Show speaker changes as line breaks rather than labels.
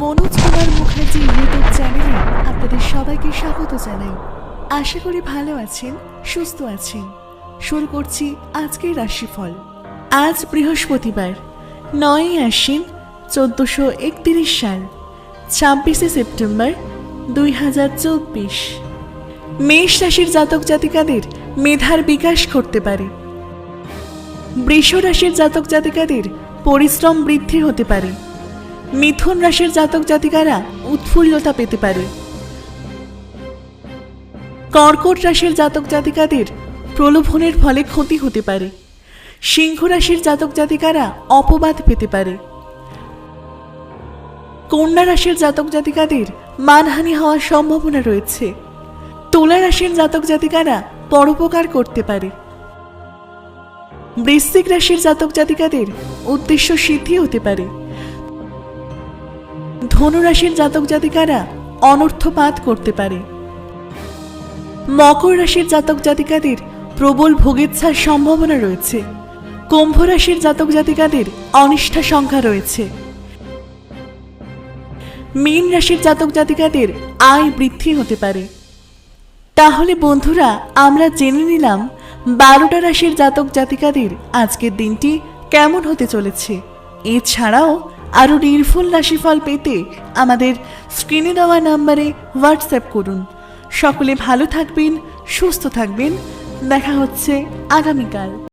Manoj Kumar Mukherjee YouTube চ্যানেলে আপনাদের সবাইকে স্বাগত জানাই। আশা করি ভালো আছেন, সুস্থ আছেন। শুরু করছি আজকের রাশিফল। আজ বৃহস্পতিবার, নয়ই আশ্বিন, চোদ্দশো একত্রিশ সাল, ছাব্বিশে সেপ্টেম্বর, দুই হাজার চব্বিশ। মেষ রাশির জাতক জাতিকাদের মেধার বিকাশ করতে পারে। বৃষ রাশির জাতক জাতিকাদের পরিশ্রম বৃদ্ধি হতে পারে। মিথুন রাশির জাতক জাতিকারা উৎফুল্লতা পেতে পারে। কর্কট রাশির জাতক জাতিকাদের প্রলোভনের ফলে ক্ষতি হতে পারে। সিংহ রাশির জাতক জাতিকারা অপবাদ পেতে পারে। কন্যা রাশির জাতক জাতিকাদের মানহানি হওয়ার সম্ভাবনা রয়েছে। তুলা রাশির জাতক জাতিকারা পরোপকার করতে পারে। বৃশ্চিক রাশির জাতক জাতিকাদের উদ্দেশ্য সিদ্ধি হতে পারে। ধনু রাশির জাতক জাতিকারা অনর্থপাত করতে পারে। মকর রাশির জাতক জাতিকাদের প্রবল ভোগেচ্ছার সম্ভাবনা রয়েছে। কুম্ভ রাশির জাতক জাতিকাদের অনিষ্ঠা সংখ্যা রয়েছে। মীন রাশির জাতক জাতিকাদের আয় বৃদ্ধি হতে পারে। তাহলে বন্ধুরা, আমরা জেনে নিলাম বারোটা রাশির জাতক জাতিকাদের আজকের দিনটি কেমন হতে চলেছে। এছাড়াও আরও নির্ভুল রাশিফল পেতে আমাদের স্ক্রিনে দেওয়া নাম্বারে হোয়াটসঅ্যাপ করুন। সকলে ভালো থাকবেন, সুস্থ থাকবেন। দেখা হচ্ছে আগামীকাল।